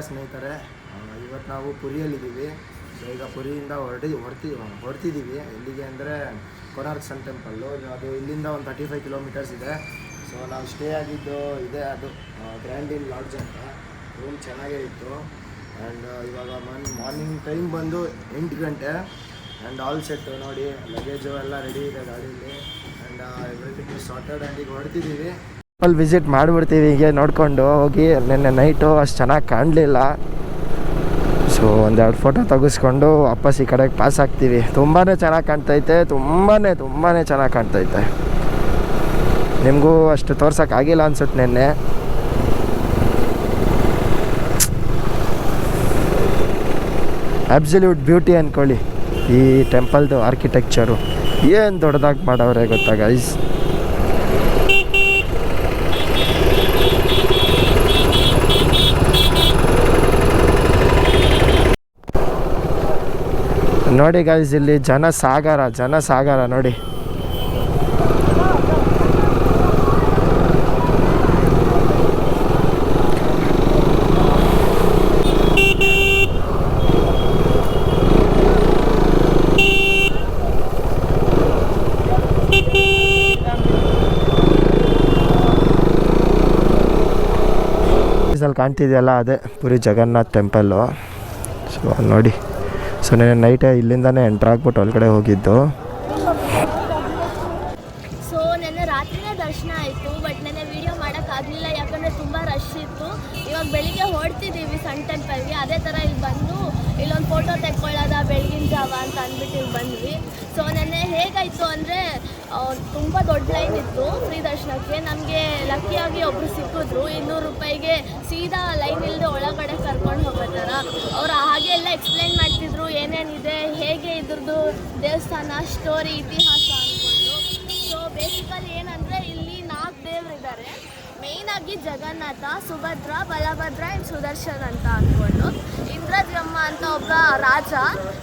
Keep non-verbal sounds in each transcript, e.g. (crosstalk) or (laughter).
ಸ್ನೇಹಿತರೆ? ಇವತ್ತು ನಾವು ಪುರಿಯಲ್ಲಿದ್ದೀವಿ. ಈಗ ಪುರಿಯಿಂದ ಹೊರಟಿ ಹೊರ್ತಿ ಹೊರ್ತಿದ್ದೀವಿ ಎಲ್ಲಿಗೆ ಅಂದರೆ ಕೊನಾರ್ಕ್ ಸನ್ ಟೆಂಪಲ್ಲು ಅದು ಇಲ್ಲಿಂದ ಒಂದು ತರ್ಟಿ ಫೈವ್ ಕಿಲೋಮೀಟರ್ಸ್ ಇದೆ. ಸೊ, ನಾವು ಸ್ಟೇ ಆಗಿದ್ದು ಇದೆ ಅದು ಗ್ರ್ಯಾಂಡ್ ಇನ್ ಲಾಡ್ಜ್ ಅಂತ. ರೂಮ್ ಚೆನ್ನಾಗೇ ಇತ್ತು. ಆ್ಯಂಡ್ ಇವಾಗ ಮನ್ ಮಾರ್ನಿಂಗ್ ಟೈಮ್ ಬಂದು ಎಂಟು ಗಂಟೆ. ಆ್ಯಂಡ್ ಆಲ್ ಸೆಟ್ ನೋಡಿ ಲಗೇಜು ಎಲ್ಲ ರೆಡಿ ಇದೆ ಗಾಡೀಲಿ. ಆ್ಯಂಡ್ ಎವ್ರಿಥಿಂಗ್ ಸಾರ್ಟೆಡ್ ಆ್ಯಂಡ್ ಈಗ ಹೊರಟಿದ್ದೀವಿ. ಅಲ್ಲಿ ವಿಸಿಟ್ ಮಾಡಿಬಿಡ್ತೀವಿ ಹೀಗೆ ನೋಡಿಕೊಂಡು ಹೋಗಿ, ನಿನ್ನೆ ನೈಟು ಅಷ್ಟು ಚೆನ್ನಾಗಿ ಕಾಣಲಿಲ್ಲ. ಸೊ ಒಂದೆರಡು ಫೋಟೋ ತೆಗೆಸ್ಕೊಂಡು ವಾಪಸ್ ಈ ಕಡೆಗೆ ಪಾಸ್ ಆಗ್ತೀವಿ. ತುಂಬಾ ಚೆನ್ನಾಗಿ ಕಾಣ್ತೈತೆ ತುಂಬಾ ತುಂಬಾ ಚೆನ್ನಾಗಿ ಕಾಣ್ತೈತೆ. ನಿಮಗೂ ಅಷ್ಟು ತೋರ್ಸೋಕ್ಕಾಗಿಲ್ಲ ಅನ್ಸುತ್ತೆ ನಿನ್ನೆ. ಅಬ್ಸಲ್ಯೂಟ್ ಬ್ಯೂಟಿ ಅಂದ್ಕೊಳ್ಳಿ ಈ ಟೆಂಪಲ್ದು ಆರ್ಕಿಟೆಕ್ಚರು ಏನು ದೊಡ್ಡದಾಗಿ ಮಾಡವ್ರೆ ಗೊತ್ತಾ ನೋಡಿ ಗೈಸ್ ಇಲ್ಲಿ ಜನ ಸಾಗರ ಜನ ಸಾಗರ ನೋಡಿ ಕಾಣ್ತಿದೆಯಲ್ಲ, ಅದೇ ಪುರಿ ಜಗನ್ನಾಥ್ ಟೆಂಪಲ್ಲು ಸೊ ನೋಡಿ. ಸೊ ನೆನೆ ನೈಟೇ ಇಲ್ಲಿಂದಾನೆ ಎಂಟ್ರ್ ಆಗ್ಬಿಟ್ಟು ಒಳಗಡೆ ಹೋಗಿದ್ದು. ಸೊ ನೆನ್ನೆ ರಾತ್ರಿನೇ ದರ್ಶನ ಆಯಿತು ಬಟ್ ನೆನ್ನೆ ವಿಡಿಯೋ ಮಾಡೋಕ್ಕಾಗಲಿಲ್ಲ ಯಾಕಂದರೆ ತುಂಬ ರಶ್ ಇತ್ತು. ಇವಾಗ ಬೆಳಿಗ್ಗೆ ಹೊಡ್ತಿದ್ದೀವಿ ಸನ್ ಟೆಂಪಲ್ಗೆ ಅದೇ ಥರ ಇಲ್ಲಿ ಬಂದು ಇಲ್ಲೊಂದು ಫೋಟೋ ತೆಕ್ಕೊಳ್ಳೋದ, ಬೆಳಗಿನ ಜಾವ ಅಂತ ಅಂದ್ಬಿಟ್ಟು ಇಲ್ಲಿ ಬಂದ್ವಿ. ಸೊ ನೆನ್ನೆ ಹೇಗಾಯಿತು ಅಂದರೆ ತುಂಬ ದೊಡ್ಡ ಲೈನ್ ಇತ್ತು ಫ್ರೀ ದರ್ಶನಕ್ಕೆ ನಮಗೆ ಲಕ್ಕಿಯಾಗಿ ಒಬ್ಬರು ಸಿಕ್ಕಿದ್ರು. ಇನ್ನೂರು ರೂಪಾಯಿಗೆ ಸೀದಾ ಲೈನ್ ಇಲ್ಲದೆ ಒಳಗಡೆ ಕರ್ಕೊಂಡು ಹೋಗೋ ಅವರು ಅವ್ರು ಹಾಗೆ ಎಲ್ಲ ಎಕ್ಸ್ಪ್ಲೈನ್ ಮಾಡ್ತಿದ್ರು, ಏನೇನಿದೆ, ಹೇಗೆ ಇದ್ರದ್ದು ದೇವಸ್ಥಾನ ಸ್ಟೋರಿ ಇತಿಹಾಸ ಅಂದ್ಕೊಂಡು. ಸೊ ಬೇಸಿಕಲಿ ಏನಂದರೆ ಇಲ್ಲಿ ನಾಲ್ಕು ದೇವರಿದ್ದಾರೆ. ಮೇಯ್ನ್ ಆಗಿ ಜಗನ್ನಾಥ, ಸುಭದ್ರ, ಬಲಭದ್ರ ಆ್ಯಂಡ್ ಸುದರ್ಶನ್ ಅಂತ ಅಂದ್ಕೊಂಡು, ಇಂದ್ರದ್ರಮ್ಮ ಅಂತ ಒಬ್ಬ ರಾಜ,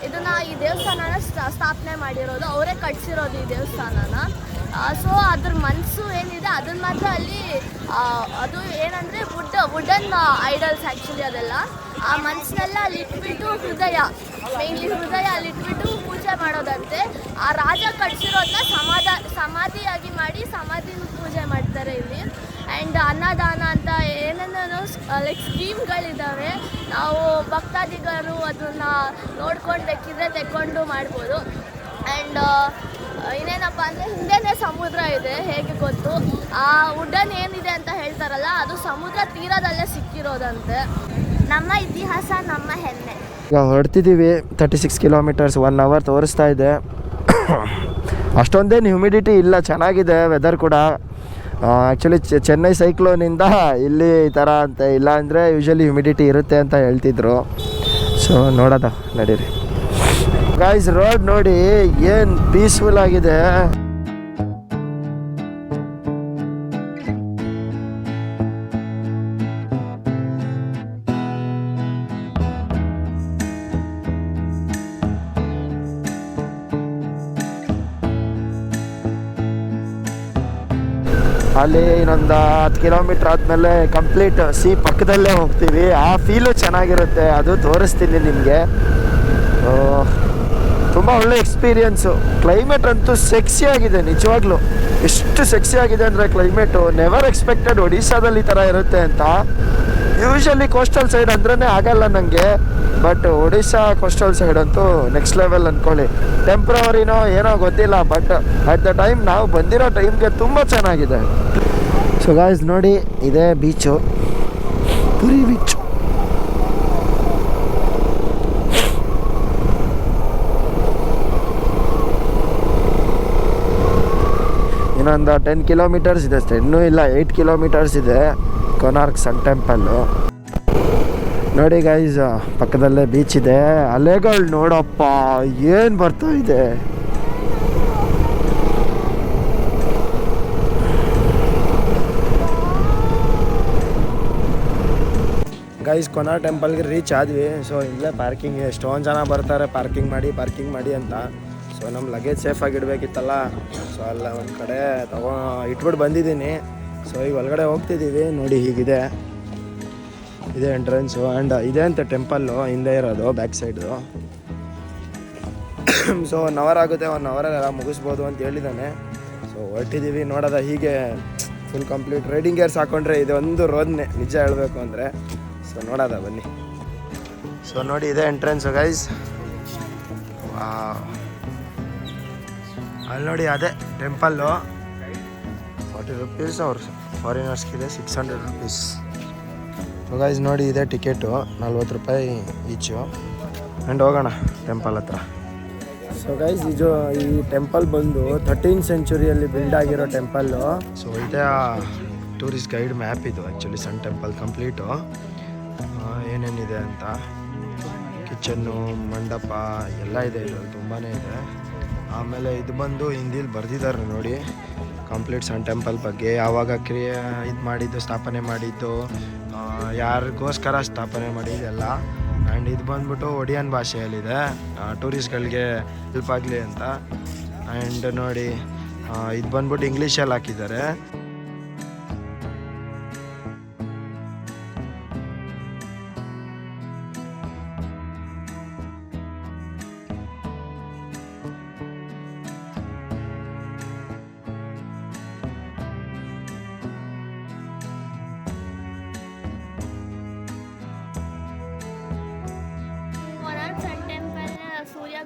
ಇದನ್ನ ಈ ದೇವಸ್ಥಾನನ ಸ್ಥಾಪನೆ ಮಾಡಿರೋದು. ಅವರೇ ಕಟ್ಸಿರೋದು ಈ ದೇವಸ್ಥಾನನ. ಸೊ ಅದ್ರ ಮನಸ್ಸು ಏನಿದೆ ಅದನ್ನ ಮಾತ್ರ ಅಲ್ಲಿ ಅದು ಏನಂದರೆ ವುಡ್ ವುಡನ್ ಐಡಲ್ಸ್ ಆ್ಯಕ್ಚುಲಿ ಅದೆಲ್ಲ. ಆ ಮನಸ್ಸನ್ನೆಲ್ಲ ಅಲ್ಲಿ ಇಟ್ಬಿಟ್ಟು ಹೃದಯ ಮೇನ್ಲಿ ಹೃದಯ ಅಲ್ಲಿ ಇಟ್ಬಿಟ್ಟು ಪೂಜೆ ಮಾಡೋದಂತೆ. ಆ ರಾಜ ಕಟ್ಸಿರೋದನ್ನ ಸಮಾಧ, ಸಮಾಧಿಯಾಗಿ ಮಾಡಿ ಸಮಾಧಿ ಪೂಜೆ ಮಾಡ್ತಾರೆ ಇಲ್ಲಿ. ಆ್ಯಂಡ್ ಅನ್ನದಾನ ಅಂತ ಏನೇನೋ ಲೈಕ್ ಸ್ಕೀಮ್ಗಳಿದ್ದಾವೆ ನಾವು ಭಕ್ತಾದಿಗಳು ಅದನ್ನು ನೋಡ್ಕೊಂಡು ಬೇಕಿದ್ರೆ ತೆಕ್ಕೊಂಡು ಮಾಡ್ಬೋದು. ಆ್ಯಂಡ್ ಇನ್ನೇನಪ್ಪ ಅಂದರೆ ಹಿಂದೆನೇ ಸಮುದ್ರ ಇದೆ, ಹೇಗೆ ಗೊತ್ತು? ಆ ವುಡನ್ ಏನಿದೆ ಅಂತ ಹೇಳ್ತಾರಲ್ಲ, ಅದು ಸಮುದ್ರ ತೀರದಲ್ಲೇ ಸಿಕ್ಕಿರೋದಂತೆ. ನಮ್ಮ ಇತಿಹಾಸ, ನಮ್ಮ ಹೆಮ್ಮೆ. ಈಗ ಹೊರಡ್ತಿದ್ದೀವಿ thirty six kilometres one hour ತೋರಿಸ್ತಾ ಇದೆ. (coughs) ಅಷ್ಟೊಂದೇನು ಹ್ಯುಮಿಡಿಟಿ ಇಲ್ಲ, ಚೆನ್ನಾಗಿದೆ ವೆದರ್ ಕೂಡ. ಆ್ಯಕ್ಚುಲಿ ಚೆನ್ನೈ ಸೈಕ್ಲೋನಿಂದ ಇಲ್ಲಿ ಈ ಥರ ಅಂತ ಇಲ್ಲ ಅಂದರೆ ಯೂಶಲಿ ಹ್ಯುಮಿಡಿಟಿ ಇರುತ್ತೆ ಅಂತ ಹೇಳ್ತಿದ್ರು. ಸೊ ನೋಡೋದ, ನಡೀರಿ. ಗಾಯ್ಸ್ ರೋಡ್ ನೋಡಿ ಏನು ಪೀಸ್ಫುಲ್ ಆಗಿದೆ. ಅಲ್ಲಿ ಇನ್ನೊಂದು ಹತ್ತು ಕಿಲೋಮೀಟ್ರ್ ಆದಮೇಲೆ ಕಂಪ್ಲೀಟ್ ಸಿ ಪಕ್ಕದಲ್ಲೇ ಹೋಗ್ತೀವಿ. ಆ ಫೀಲು ಚೆನ್ನಾಗಿರುತ್ತೆ. ಅದು ತೋರಿಸ್ತೀನಿ ನಿಮಗೆ. ತುಂಬ ಒಳ್ಳೆ ಎಕ್ಸ್ಪೀರಿಯನ್ಸು ಕ್ಲೈಮೇಟ್ ಅಂತೂ ಸೆಕ್ಸಿ ಆಗಿದೆ, ನಿಜವಾಗ್ಲೂ. ಎಷ್ಟು ಸೆಕ್ಸಿ ಆಗಿದೆ ಅಂದರೆ ಕ್ಲೈಮೇಟು ನೆವರ್ ಎಕ್ಸ್ಪೆಕ್ಟೆಡ್ ಒಡಿಶಾದಲ್ಲಿ ಈ ಥರ ಇರುತ್ತೆ ಅಂತ. ಯೂಶಲಿ ಕೋಸ್ಟಲ್ ಸೈಡ್ ಅಂದ್ರೇ ಆಗಲ್ಲ ನನಗೆ ಬಟ್ ಒಡಿಶಾ ಕೋಸ್ಟಲ್ ಸೈಡ್ ಅಂತೂ ನೆಕ್ಸ್ಟ್ ಲೆವೆಲ್ ಅಂದ್ಕೊಳ್ಳಿ ಟೆಂಪ್ರವರಿನೋ ಏನೋ ಗೊತ್ತಿಲ್ಲ ಬಟ್ ಅಟ್ ದ ಟೈಮ್ ನಾವು ಬಂದಿರೋ ಟೈಮ್ಗೆ ತುಂಬ ಚೆನ್ನಾಗಿದೆ. ಸೊ ಗಾಯ್ಸ್ ನೋಡಿ, ಇದೇ ಬೀಚು ಪುರಿ ಬೀಚ್ ಇನ್ನೊಂದು ಟೆನ್ ಕಿಲೋಮೀಟರ್ಸ್ ಇದೆ ಅಷ್ಟೇ. ಇನ್ನೂ ಇಲ್ಲ ಏಯ್ಟ್ ಕಿಲೋಮೀಟರ್ಸ್ ಇದೆ. ಕೊನಾರ್ಕ್ ಸನ್ ಟೆಂಪಲ್ಲು ನೋಡಿ ಗೈಸ್ ಪಕ್ಕದಲ್ಲೇ ಬೀಚ್ ಇದೆ. ಅಲೆಗಳು ನೋಡಪ್ಪ, ಏನು ಬರ್ತಾ ಇದೆ? ಗೈಸ್ ಕೊನಾರ್ ಟೆಂಪಲ್ಗೆ ರೀಚ್ ಆದ್ವಿ. ಸೊ ಇಲ್ಲೇ ಪಾರ್ಕಿಂಗ್ ಎಷ್ಟೊಂದು ಜನ ಬರ್ತಾರೆ ಪಾರ್ಕಿಂಗ್ ಮಾಡಿ ಪಾರ್ಕಿಂಗ್ ಮಾಡಿ ಅಂತ. ಸೊ ನಮ್ಮ ಲಗೇಜ್ ಸೇಫಾಗಿ ಇಡಬೇಕಿತ್ತಲ್ಲ. ಸೊ ಅಲ್ಲ ಒಂದು ಕಡೆ ತಗೋ ಇಟ್ಬಿಟ್ಟು ಬಂದಿದ್ದೀನಿ. ಸೊ ಈಗ ಒಳಗಡೆ ಹೋಗ್ತಿದ್ದೀವಿ. ನೋಡಿ ಹೀಗಿದೆ. ಇದೇ ಎಂಟ್ರೆನ್ಸು ಆ್ಯಂಡ್ ಇದೆ ಅಂತ ಟೆಂಪಲ್ಲು ಹಿಂದೆ ಇರೋದು back side so one hour ಆಗುತ್ತೆ ಒನ್ ಅವರಲ್ಲೆಲ್ಲ ಮುಗಿಸ್ಬೋದು ಅಂತ ಹೇಳಿದ್ದಾನೆ ಸೊ ಹೊರಟಿದ್ದೀವಿ ನೋಡೋದ ಹೀಗೆ ಫುಲ್ ಕಂಪ್ಲೀಟ್ ರೈಡಿಂಗ್ ಗೇರ್ಸ್ ಹಾಕೊಂಡ್ರೆ ಇದೊಂದು ರೋದ್ನೆ, ನಿಜ ಹೇಳಬೇಕು ಅಂದರೆ. ಸೊ ನೋಡೋದ, ಬನ್ನಿ. ಸೊ ನೋಡಿ, ಇದೆ ಎಂಟ್ರೆನ್ಸು ಗೈಸ್ ಅಲ್ಲಿ ನೋಡಿ, ಅದೇ ಟೆಂಪಲ್ಲು ಫಾರ್ಟಿ ರುಪೀಸ್ ಅವ್ರು ಫಾರಿನರ್ಸ್ಗಿದೆ ಸಿಕ್ಸ್ ಹಂಡ್ರೆಡ್ ರುಪೀಸ್ ಗೈಸ್ ನೋಡಿ ಇದೆ ಟಿಕೆಟು ನಲ್ವತ್ತು ರೂಪಾಯಿ ಈಚು. ಆ್ಯಂಡ್ ಹೋಗೋಣ ಟೆಂಪಲ್ ಹತ್ರ. ಸೊ ಗೈಸ್ ಇದು ಈ ಟೆಂಪಲ್ ಬಂದು ಥರ್ಟೀನ್ ಸೆಂಚುರಿಯಲ್ಲಿ ಬಿಲ್ಡ್ ಆಗಿರೋ ಟೆಂಪಲ್ಲು ಸೊ ಇದೇ ಟೂರಿಸ್ಟ್ ಗೈಡ್ ಮ್ಯಾಪ್ ಇದು ಆ್ಯಕ್ಚುಲಿ ಸನ್ ಟೆಂಪಲ್ ಕಂಪ್ಲೀಟು ಏನೇನಿದೆ ಅಂತ? ಕಿಚನ್ನು ಮಂಡಪ ಎಲ್ಲ ಇದೆ ಇದು ತುಂಬಾ ಇದೆ. ಆಮೇಲೆ ಇದು ಬಂದು ಹಿಂದಿಲಿ ಬರೆದಿದ್ದಾರೆ ನೋಡಿ. ಕಂಪ್ಲೀಟ್ ಸನ್ ಟೆಂಪಲ್ ಬಗ್ಗೆ. ಯಾವಾಗ ಕ್ರಿಯೆ ಇದು ಮಾಡಿದ್ದು ಸ್ಥಾಪನೆ ಮಾಡಿದ್ದು ಯಾರಿಗೋಸ್ಕರ ಸ್ಥಾಪನೆ ಮಾಡಿದೆಲ್ಲ. ಆ್ಯಂಡ್ ಇದು ಬಂದ್ಬಿಟ್ಟು ಒಡಿಯನ್ ಭಾಷೆಯಲ್ಲಿದೆ. ಟೂರಿಸ್ಟ್ಗಳಿಗೆ ಹೆಲ್ಪ್ ಆಗಲಿ ಅಂತ. ಆ್ಯಂಡ್ ನೋಡಿ ಇದು ಬಂದ್ಬಿಟ್ಟು ಇಂಗ್ಲೀಷಲ್ಲಿ ಹಾಕಿದ್ದಾರೆ.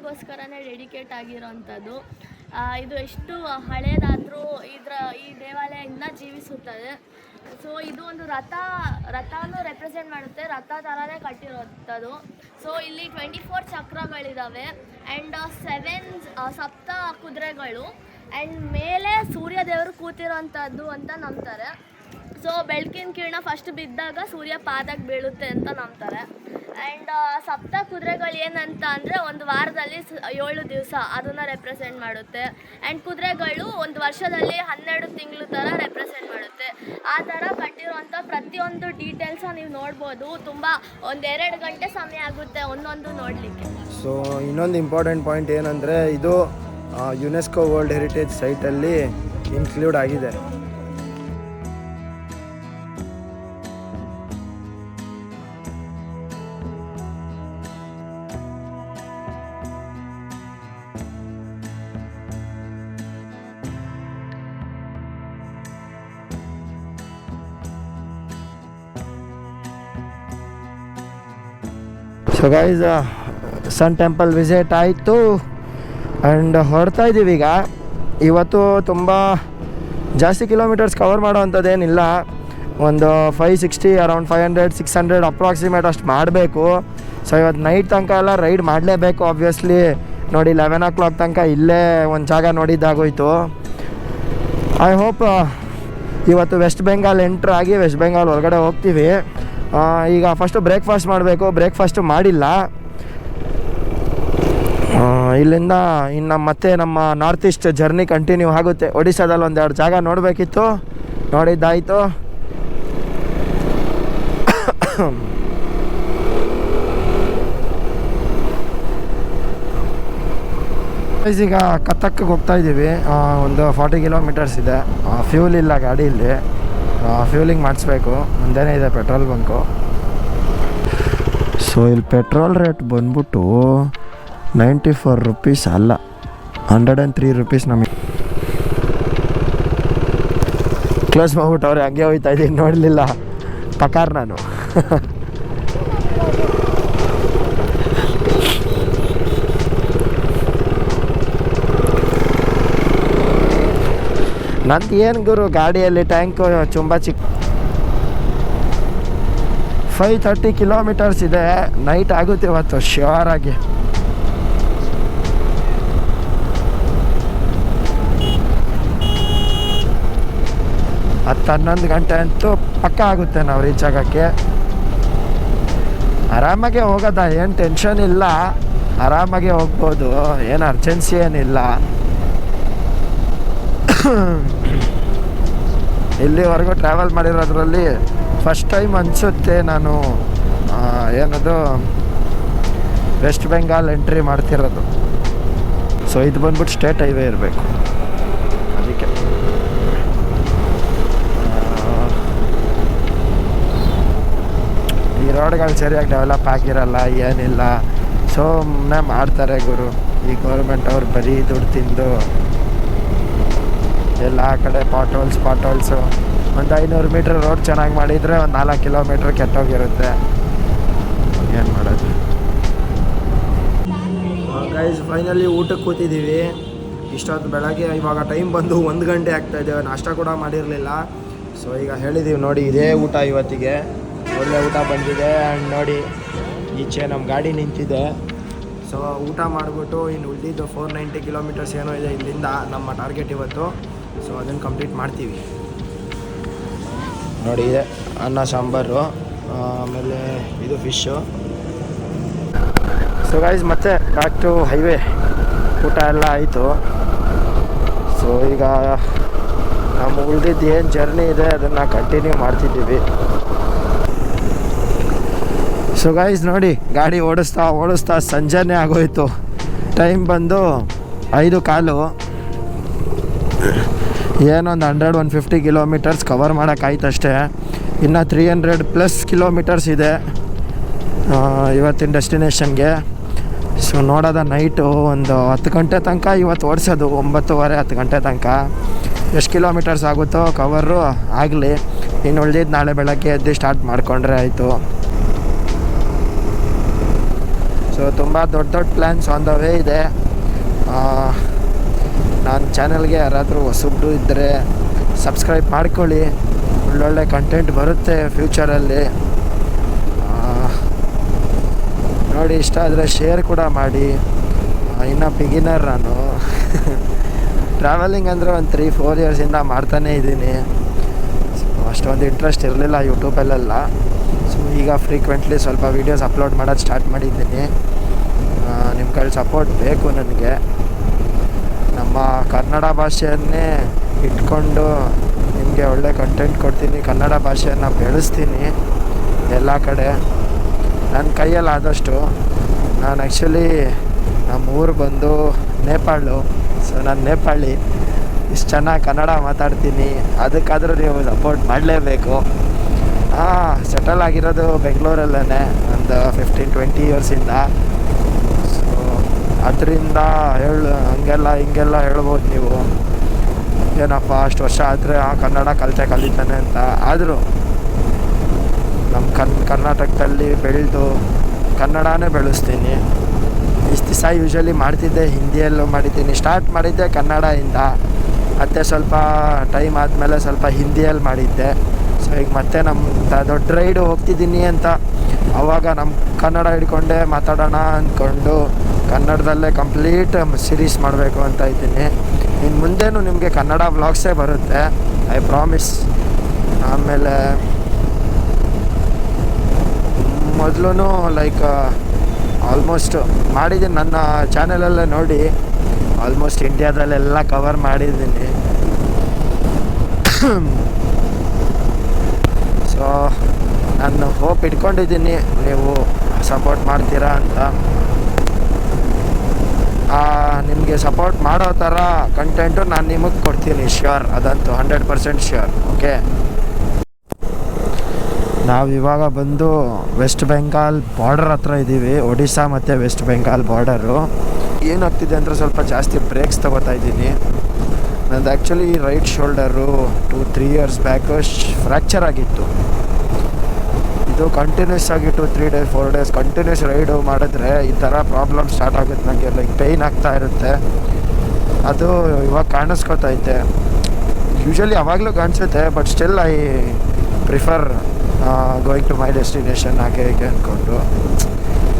ಸೂರ್ಯಗೋಸ್ಕರನೇ ಡೆಡಿಕೇಟ್ ಆಗಿರೋವಂಥದ್ದು ಇದು ಎಷ್ಟು ಹಳೇದಾದರೂ ಇದರ ಈ ದೇವಾಲಯ ಇನ್ನೂ ಜೀವಿಸುತ್ತದೆ. ಸೊ ಇದು ಒಂದು ರಥ ರಥವನ್ನು ರೆಪ್ರೆಸೆಂಟ್ ಮಾಡುತ್ತೆ. ರಥ ಥರನೇ ಕಟ್ಟಿರೋಂಥದ್ದು. ಸೊ ಇಲ್ಲಿ ಟ್ವೆಂಟಿ ಫೋರ್ ಚಕ್ರಗಳಿದ್ದಾವೆ ಆ್ಯಂಡ್ ಸೆವೆನ್ ಸಪ್ತ ಕುದುರೆಗಳು. ಆ್ಯಂಡ್ ಮೇಲೆ ಸೂರ್ಯ ದೇವರು ಕೂತಿರೋಂಥದ್ದು ಅಂತ ನಂಬ್ತಾರೆ. ಸೊ ಬೆಳಕಿನ ಕಿರಣ ಫಸ್ಟ್ ಬಿದ್ದಾಗ ಸೂರ್ಯ ಪಾದಕ್ಕೆ ಬೀಳುತ್ತೆ ಅಂತ ನಂಬ್ತಾರೆ. ಆ್ಯಂಡ್ ಸಪ್ತ ಕುದುರೆಗಳು ಏನಂತ ಅಂದರೆ ಒಂದು ವಾರದಲ್ಲಿ ಏಳು ದಿವಸ ಅದನ್ನು ರೆಪ್ರೆಸೆಂಟ್ ಮಾಡುತ್ತೆ. ಆ್ಯಂಡ್ ಕುದುರೆಗಳು ಒಂದು ವರ್ಷದಲ್ಲಿ ಹನ್ನೆರಡು ತಿಂಗಳು ಥರ ರೆಪ್ರೆಸೆಂಟ್ ಮಾಡುತ್ತೆ. ಆ ಥರ ಕಟ್ಟಿರುವಂಥ ಪ್ರತಿಯೊಂದು ಡೀಟೇಲ್ಸ ನೀವು ನೋಡ್ಬೋದು. ತುಂಬ ಒಂದೆರಡು ಗಂಟೆ ಸಮಯ ಆಗುತ್ತೆ ಒಂದೊಂದು ನೋಡಲಿಕ್ಕೆ. ಸೊ ಇನ್ನೊಂದು ಇಂಪಾರ್ಟೆಂಟ್ ಪಾಯಿಂಟ್ ಏನಂದರೆ ಇದು ಯುನೆಸ್ಕೋ ವರ್ಲ್ಡ್ ಹೆರಿಟೇಜ್ ಸೈಟಲ್ಲಿ ಇನ್ಕ್ಲೂಡ್ ಆಗಿದೆ. So guys sun temple visit ಆಯಿತು. ಆ್ಯಂಡ್ ಹೊರಡ್ತಾ ಇದ್ದೀವಿ ಈಗ. ಇವತ್ತು ತುಂಬ ಜಾಸ್ತಿ ಕಿಲೋಮೀಟರ್ಸ್ ಕವರ್ ಮಾಡೋವಂಥದ್ದೇನಿಲ್ಲ ಒಂದು five sixty around five hundred six hundred approximate ಅಷ್ಟು ಮಾಡಬೇಕು. ಸೊ ಇವತ್ತು ನೈಟ್ ತನಕ ಎಲ್ಲ ರೈಡ್ ಮಾಡಲೇಬೇಕು ಆಬ್ವಿಯಸ್ಲಿ ನೋಡಿ ಲೆವೆನ್ ಓ ಕ್ಲಾಕ್ ತನಕ ಇಲ್ಲೇ ಒಂದು ಜಾಗ ನೋಡಿದ್ದಾಗೋಯ್ತು. ಐ ಹೋಪ್ ಇವತ್ತು ವೆಸ್ಟ್ ಬೆಂಗಾಲ್ ಎಂಟ್ರ್ ಆಗಿ ವೆಸ್ಟ್ ಬೆಂಗಾಲ್ ಒಳಗಡೆ ಹೋಗ್ತೀವಿ. ಈಗ ಫಸ್ಟು ಬ್ರೇಕ್ಫಾಸ್ಟ್ ಮಾಡಬೇಕು. ಬ್ರೇಕ್ಫಾಸ್ಟು ಮಾಡಿಲ್ಲ. ಇಲ್ಲಿಂದ ಇನ್ನು ಮತ್ತೆ ನಮ್ಮ ನಾರ್ತ್ ಈಸ್ಟ್ ಜರ್ನಿ ಕಂಟಿನ್ಯೂ ಆಗುತ್ತೆ. ಒಡಿಶಾದಲ್ಲಿ ಒಂದೆರಡು ಜಾಗ ನೋಡಬೇಕಿತ್ತು. ನೋಡಿದ್ದಾಯಿತು. ಈಗ ಕತ್ತಕ್ಕೆ ಹೋಗ್ತಾ ಇದ್ದೀವಿ ಒಂದು ಫಾರ್ಟಿ ಕಿಲೋಮೀಟರ್ಸ್ ಇದೆ. ಫ್ಯೂಲ್ ಇಲ್ಲ ಗಾಡಿಯಲ್ಲಿ ಫ್ಯೂಲಿಂಗ್ ಮಾಡಿಸ್ಬೇಕು. ಮುಂದೆನೇ ಇದೆ ಪೆಟ್ರೋಲ್ ಬಂಕು ಸೊ ಇಲ್ಲಿ ಪೆಟ್ರೋಲ್ ರೇಟ್ ಬಂದ್ಬಿಟ್ಟು ನೈಂಟಿ ಫೋರ್ ರುಪೀಸ್ ಅಲ್ಲ. ಹಂಡ್ರೆಡ್ ಆ್ಯಂಡ್ ತ್ರೀ ರುಪೀಸ್ ನಮಗೆ. ಕ್ಲೋಸ್ ಮಾಡ್ಬಿಟ್ಟು ಅವ್ರು ಹಂಗೆ ಹೋಯ್ತಾ ಇದ್ದೀನಿ ನೋಡಲಿಲ್ಲ. ಪಕಾರ್ ನಾನು. (laughs) ನಂದು ಏನು ಗುರು, ಗಾಡಿಯಲ್ಲಿ ಟ್ಯಾಂಕು ತುಂಬ ಚಿಕ್ಕ ಫೈವ್ ತರ್ಟಿ ಕಿಲೋಮೀಟರ್ಸ್ ಇದೆ ನೈಟ್ ಆಗುತ್ತೆ ಇವತ್ತು ಶ್ಯೂರ್ ಆಗಿ ಹತ್ತು ಹನ್ನೊಂದು ಗಂಟೆ ಅಂತೂ ಪಕ್ಕ ಆಗುತ್ತೆ ನಾವು ರೀಚ್ ಆಗೋಕ್ಕೆ. ಆರಾಮಾಗೆ ಹೋಗೋದ, ಏನು ಟೆನ್ಷನ್ ಇಲ್ಲ. ಆರಾಮಾಗೆ ಹೋಗ್ಬೋದು, ಏನು ಅರ್ಜೆನ್ಸಿ ಏನಿಲ್ಲ. (coughs) ಇಲ್ಲಿವರೆಗೂ ಟ್ರಾವೆಲ್ ಮಾಡಿರೋದ್ರಲ್ಲಿ ಫಸ್ಟ್ ಟೈಮ್ ಅನಿಸುತ್ತೆ ನಾನು ಏನದು ವೆಸ್ಟ್ ಬೆಂಗಾಲ್ ಎಂಟ್ರಿ ಮಾಡ್ತಿರೋದು. ಸೊ ಇದು ಬಂದ್ಬಿಟ್ಟು ಸ್ಟೇಟ್ ಹೈವೇ ಇರಬೇಕು. ಅದಕ್ಕೆ. ಈ ರೋಡ್ಗಳು ಸರಿಯಾಗಿ ಡೆವಲಪ್ ಆಗಿರಲ್ಲ, ಏನಿಲ್ಲ. ಸುಮ್ಮನೆ ಮಾಡ್ತಾರೆ ಗುರು. ಈ ಗೌರ್ಮೆಂಟ್ ಅವ್ರು ಬರೀ ದುಡ್ಡು ತಿಂದು ಎಲ್ಲ ಕಡೆ ಪಾಟೋಲ್ಸ್ ಪಾಟೋಲ್ಸು ಒಂದು ಐನೂರು ಮೀಟ್ರ್ ರೋಡ್ ಚೆನ್ನಾಗಿ ಮಾಡಿದರೆ ಒಂದು ನಾಲ್ಕು ಕಿಲೋಮೀಟ್ರ್ ಕೆಟ್ಟೋಗಿರುತ್ತೆ. ಏನು ಮಾಡೋದು? ಗೈಸ್ ಫೈನಲಿ ಊಟಕ್ಕೆ ಕೂತಿದ್ದೀವಿ. ಇಷ್ಟೊತ್ತು ಬೆಳಗ್ಗೆ ಇವಾಗ ಟೈಮ್ ಬಂದು ಒಂದು ಗಂಟೆ ಆಗ್ತಾ ಇದ್ದೇವೆ ನಾಷ್ಟ ಕೂಡ ಮಾಡಿರಲಿಲ್ಲ. ಸೊ ಈಗ ಹೇಳಿದ್ದೀವಿ ನೋಡಿ ಇದೇ ಊಟ ಇವತ್ತಿಗೆ. ಒಳ್ಳೆ ಊಟ ಬಂದಿದೆ. ಆ್ಯಂಡ್ ನೋಡಿ ಈಚೆ ನಮ್ಮ ಗಾಡಿ ನಿಂತಿದೆ. ಸೊ ಊಟ ಮಾಡಿಬಿಟ್ಟು ಇನ್ನು ಉಳಿದಿದ್ದು ಫೋರ್ ನೈಂಟಿ ಕಿಲೋಮೀಟರ್ಸ್ ಏನೋ ಇದೆ ಇಲ್ಲಿಂದ ನಮ್ಮ ಟಾರ್ಗೆಟ್ ಇವತ್ತು. ಸೊ ಅದನ್ನು ಕಂಪ್ಲೀಟ್ ಮಾಡ್ತೀವಿ. ನೋಡಿ, ಇದೆ ಅನ್ನ, ಸಾಂಬಾರು ಆಮೇಲೆ ಇದು ಫಿಶ್ಶು ಸೊ ಗೈಸ್ ಮತ್ತೆ ಬ್ಯಾಕ್ ಟು ಹೈವೇ ಊಟ ಎಲ್ಲ ಆಯಿತು. ಸೊ ಈಗ ನಮ್ಮ ಉಳಿದಿದ್ದು ಏನು ಜರ್ನಿ ಇದೆ, ಅದನ್ನು ಕಂಟಿನ್ಯೂ ಮಾಡ್ತಿದ್ದೀವಿ. ಸೊ ಗಾಯ್ಸ್ ನೋಡಿ, ಗಾಡಿ ಓಡಿಸ್ತಾ ಓಡಿಸ್ತಾ ಸಂಜೆನೇ ಆಗೋಯ್ತು. ಟೈಮ್ ಬಂದು ಐದು ಕಾಲು. ಏನೊಂದು hundred one fifty kilometres cover ಮಾಡೋಕ್ಕಾಯ್ತಷ್ಟೇ. ಇನ್ನು ತ್ರೀ ಹಂಡ್ರೆಡ್ ಪ್ಲಸ್ ಕಿಲೋಮೀಟರ್ಸ್ ಇದೆ ಇವತ್ತಿನ ಡೆಸ್ಟಿನೇಷನ್ಗೆ ಸೊ ನೋಡೋದ ನೈಟು ಒಂದು ಹತ್ತು ಗಂಟೆ ತನಕ ಇವತ್ತು ಓಡಿಸೋದು, ಒಂಬತ್ತುವರೆ, ಹತ್ತು ಗಂಟೆ ತನಕ. ಎಷ್ಟು ಕಿಲೋಮೀಟರ್ಸ್ ಆಗುತ್ತೋ ಕವರು ಆಗಲಿ. ಇನ್ನು ಉಳಿದಿದ್ದು ನಾಳೆ ಬೆಳಗ್ಗೆ ಎದ್ದು ಸ್ಟಾರ್ಟ್ ಮಾಡಿಕೊಂಡ್ರೆ ಆಯಿತು. ಸೊ ತುಂಬ ದೊಡ್ಡ ದೊಡ್ಡ ಪ್ಲ್ಯಾನ್ಸ್ ಆನ್ ದ ವೇ ಇದೆ. ನನ್ನ ಚಾನಲ್ಗೆ ಯಾರಾದರೂ ಹೊಸಬ್ರು ಇದ್ದರೆ ಸಬ್ಸ್ಕ್ರೈಬ್ ಮಾಡ್ಕೊಳ್ಳಿ. ಒಳ್ಳೊಳ್ಳೆ ಕಂಟೆಂಟ್ ಬರುತ್ತೆ ಫ್ಯೂಚರಲ್ಲಿ ನೋಡಿ, ಇಷ್ಟ ಆದರೆ ಶೇರ್ ಕೂಡ ಮಾಡಿ. ಇನ್ನು ಬಿಗಿನರ್ ನಾನು. ಟ್ರಾವೆಲಿಂಗ್ ಅಂದರೆ ಒಂದು ತ್ರೀ ಫೋರ್ ಇಯರ್ಸಿಂದ ಮಾಡ್ತಾನೇ ಇದ್ದೀನಿ. ಅಷ್ಟೊಂದು ಇಂಟ್ರೆಸ್ಟ್ ಇರಲಿಲ್ಲ ಯೂಟ್ಯೂಬಲ್ಲೆಲ್ಲ ಸೊ ಈಗ ಫ್ರೀಕ್ವೆಂಟ್ಲಿ ಸ್ವಲ್ಪ ವೀಡಿಯೋಸ್ ಅಪ್ಲೋಡ್ ಮಾಡೋದು ಸ್ಟಾರ್ಟ್ ಮಾಡಿದ್ದೀನಿ. ನಿಮ್ಮ ಕೈ ಸಪೋರ್ಟ್ ಬೇಕು ನನಗೆ. ನಮ್ಮ ಕನ್ನಡ ಭಾಷೆಯನ್ನೇ ಇಟ್ಕೊಂಡು ನಿಮಗೆ ಒಳ್ಳೆ ಕಂಟೆಂಟ್ ಕೊಡ್ತೀನಿ. ಕನ್ನಡ ಭಾಷೆಯನ್ನು ಬೆಳೆಸ್ತೀನಿ ಎಲ್ಲ ಕಡೆ. ನನ್ನ ಕೈಯಲ್ಲಿ ಆದಷ್ಟು ನಾನು ಆ್ಯಕ್ಚುಲಿ ನಮ್ಮ ಊರು ಬಂದು ನೇಪಾಳು. ಸೊ ನಾನು ನೇಪಾಳಿ. ಇಷ್ಟು ಚೆನ್ನಾಗಿ ಕನ್ನಡ ಮಾತಾಡ್ತೀನಿ. ಅದಕ್ಕಾದರೂ ನೀವು ಸಪೋರ್ಟ್ ಮಾಡಲೇಬೇಕು. ಹಾಂ ಸೆಟಲ್ ಆಗಿರೋದು ಬೆಂಗಳೂರಲ್ಲೇ ಒಂದು ಫಿಫ್ಟೀನ್ ಟ್ವೆಂಟಿ ಇಯರ್ಸಿಂದ ಅದರಿಂದ ಹೇಳು, ಹಂಗೆಲ್ಲ ಹಿಂಗೆಲ್ಲ ಹೇಳ್ಬೋದು ನೀವು. ಏನಪ್ಪ, ಅಷ್ಟು ವರ್ಷ ಆದರೆ ಆ ಕನ್ನಡ ಕಲಿತೆ ಕಲಿತಾನೆ ಅಂತ. ಆದರೂ ನಮ್ಮ ಕನ್, ಕರ್ನಾಟಕದಲ್ಲಿ ಬೆಳೆದು ಕನ್ನಡನೇ ಬೆಳೆಸ್ತೀನಿ. ಇಷ್ಟು ದಿವಸ ಯೂಶ್ವಲಿ ಮಾಡ್ತಿದ್ದೆ, ಹಿಂದಿಯಲ್ಲೂ ಮಾಡಿದ್ದೀನಿ. ಸ್ಟಾರ್ಟ್ ಮಾಡಿದ್ದೆ ಕನ್ನಡದಿಂದ. ಮತ್ತು ಸ್ವಲ್ಪ ಟೈಮ್ ಆದಮೇಲೆ ಸ್ವಲ್ಪ ಹಿಂದಿಯಲ್ಲಿ ಮಾಡಿದ್ದೆ. ಸೊ ಈಗ ಮತ್ತೆ ನಮ್ಮ ದೊಡ್ಡ ರೈಡು ಹೋಗ್ತಿದ್ದೀನಿ ಅಂತ ಅವಾಗ ನಮ್ಮ ಕನ್ನಡ ಹಿಡ್ಕೊಂಡೆ ಮಾತಾಡೋಣ ಅಂದ್ಕೊಂಡು ಕನ್ನಡದಲ್ಲೇ ಕಂಪ್ಲೀಟ್ ಸಿರೀಸ್ ಮಾಡಬೇಕು ಅಂತ ಇದ್ದೀನಿ. ಇನ್ನು ಮುಂದೆನೂ ನಿಮಗೆ ಕನ್ನಡ ವ್ಲಾಗ್ಸೇ ಬರುತ್ತೆ. ಐ ಪ್ರಾಮಿಸ್ ಆಮೇಲೆ ಮೊದಲು ಲೈಕ್ ಆಲ್ಮೋಸ್ಟ್ ಮಾಡಿದ್ದೀನಿ ನನ್ನ ಚಾನಲಲ್ಲೇ ನೋಡಿ. ಆಲ್ಮೋಸ್ಟ್ ಇಂಡಿಯಾದಲ್ಲೆಲ್ಲ ಕವರ್ ಮಾಡಿದ್ದೀನಿ. ಸೊ ನಾನು ಹೋಪ್ ಇಟ್ಕೊಂಡಿದ್ದೀನಿ ನೀವು ಸಪೋರ್ಟ್ ಮಾಡ್ತೀರಾ ಅಂತ. ನಿಮಗೆ ಸಪೋರ್ಟ್ ಮಾಡೋ ಥರ ಕಂಟೆಂಟು ನಾನು ನಿಮಗೆ ಕೊಡ್ತೀನಿ ಶ್ಯೂರ್ ಅದಂತೂ ಹಂಡ್ರೆಡ್ ಪರ್ಸೆಂಟ್ ಶ್ಯೂರ್ ಓಕೆ ನಾವು ಇವಾಗ ಬಂದು ವೆಸ್ಟ್ ಬೆಂಗಾಲ್ ಬಾರ್ಡರ್ ಹತ್ರ ಇದ್ದೀವಿ ಒಡಿಶಾ ಮತ್ತು ವೆಸ್ಟ್ ಬೆಂಗಾಲ್ ಬಾರ್ಡರು ಏನಾಗ್ತಿದೆ ಅಂದರೆ ಸ್ವಲ್ಪ ಜಾಸ್ತಿ ಬ್ರೇಕ್ಸ್ ತೊಗೋತಾ ಇದ್ದೀನಿ. ನಂದು actually right shoulder two three years back fracture ಆಗಿತ್ತು. ಇದು ಕಂಟಿನ್ಯೂಸ್ ಆಗಿ two three days four days continuous ride ಮಾಡಿದ್ರೆ ಈ ಥರ ಪ್ರಾಬ್ಲಮ್ ಸ್ಟಾರ್ಟ್ ಆಗುತ್ತೆ ನನಗೆ ಲೈಕ್ ಪೇಯ್ನ್ ಆಗ್ತಾ ಇರುತ್ತೆ. ಅದು ಇವಾಗ ಕಾಣಿಸ್ಕೊತೈತೆ ಯೂಶ್ವಲಿ ಯಾವಾಗಲೂ ಕಾಣಿಸುತ್ತೆ but still I prefer going to my destination ಹಾಗೆ ಹೀಗೆ ಅಂದ್ಕೊಂಡು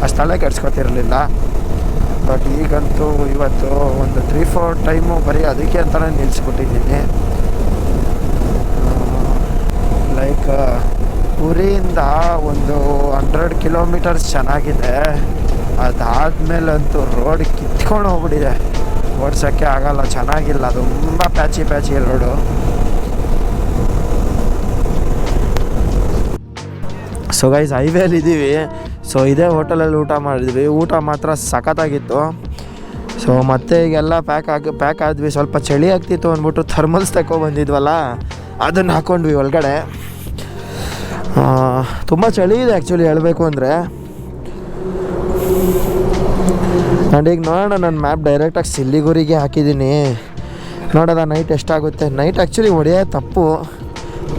ಅಷ್ಟಲ್ಲೇ ಕೆಡ್ಸ್ಕೊತಿರಲಿಲ್ಲ. ಬಟ್ ಈಗಂತೂ ಇವತ್ತು ಒಂದು ತ್ರೀ ಫೋರ್ ಟೈಮು ಬರೀ ಅದಕ್ಕೆ ಅಂತಲೇ ನಿಲ್ಲಿಸ್ಬಿಟ್ಟಿದ್ದೀನಿ ಲೈಕ್ ಪುರಿಯಿಂದ ಒಂದು ಹಂಡ್ರೆಡ್ ಕಿಲೋಮೀಟರ್ಸ್ ಚೆನ್ನಾಗಿದೆ. ಅದಾದಮೇಲಂತೂ ರೋಡ್ ಕಿತ್ಕೊಂಡು ಹೋಗ್ಬಿಟ್ಟಿದೆ. ಓಡ್ಸೋಕ್ಕೆ ಆಗಲ್ಲ, ಚೆನ್ನಾಗಿಲ್ಲ. ತುಂಬ patchy patchy road. So guys ಹೈವೇಲಿ ಇದ್ದೀವಿ ಸೊ ಇದೇ ಹೋಟೆಲಲ್ಲಿ ಊಟ ಮಾಡಿದ್ವಿ. ಊಟ ಮಾತ್ರ ಸಖತ್ತಾಗಿತ್ತು. ಸೊ ಮತ್ತೆ ಈಗೆಲ್ಲ ಪ್ಯಾಕ್ ಆಗಿ ಪ್ಯಾಕ್ ಆದ್ವಿ. ಸ್ವಲ್ಪ ಚಳಿ ಆಗ್ತಿತ್ತು ಅಂದ್ಬಿಟ್ಟು ಥರ್ಮಲ್ಸ್ ತಗೊಬಂದಿದ್ವಲ್ಲ ಅದನ್ನು ಹಾಕೊಂಡ್ವಿ ಒಳಗಡೆ. ತುಂಬ ಚಳಿ ಇದೆ ಆ್ಯಕ್ಚುಲಿ ಹೇಳಬೇಕು ಅಂದರೆ. ಆ್ಯಂಡ್ ಈಗ ನೋಡೋಣ ನನ್ನ ಮ್ಯಾಪ್ ಡೈರೆಕ್ಟಾಗಿ ಸಿಲ್ಲಿಗುರಿಗೆ ಹಾಕಿದ್ದೀನಿ. ನೋಡೋದ ನೈಟ್ ಎಷ್ಟಾಗುತ್ತೆ? ನೈಟ್ ಆ್ಯಕ್ಚುಲಿ ಹೊಡೆಯೋ ತಪ್ಪು.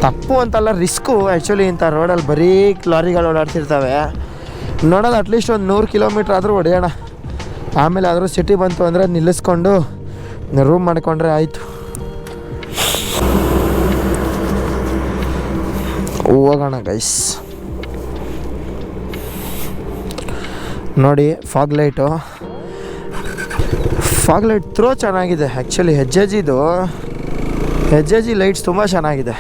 ತಪ್ಪು ಅಂತಲ್ಲ ರಿಸ್ಕು ಆ್ಯಕ್ಚುಲಿ ಇಂಥ ರೋಡಲ್ಲಿ ಬರೀ ಲಾರಿಗಳು ಓಡಾಡ್ತಿರ್ತವೆ. ನೋಡೋದು ಅಟ್ಲೀಸ್ಟ್ ಒಂದು ನೂರು ಕಿಲೋಮೀಟ್ರ್ ಆದರೂ ಹೊಡೆಯೋಣ. ಆಮೇಲೆ ಆದರೂ ಸಿಟಿ ಬಂತು ಅಂದರೆ ನಿಲ್ಲಿಸ್ಕೊಂಡು ರೂಮ್ ಮಾಡಿಕೊಂಡ್ರೆ ಆಯಿತು. ಹೋಗೋಣ ಗೈಸ್ ನೋಡಿ fog light fog light throw ಚೆನ್ನಾಗಿದೆ ಆ್ಯಕ್ಚುಲಿ ಹೆಜ್ಜೆಜಿದು ಹೆಜ್ಜೆಜಿ ಲೈಟ್ಸ್ ತುಂಬ ಚೆನ್ನಾಗಿದೆ.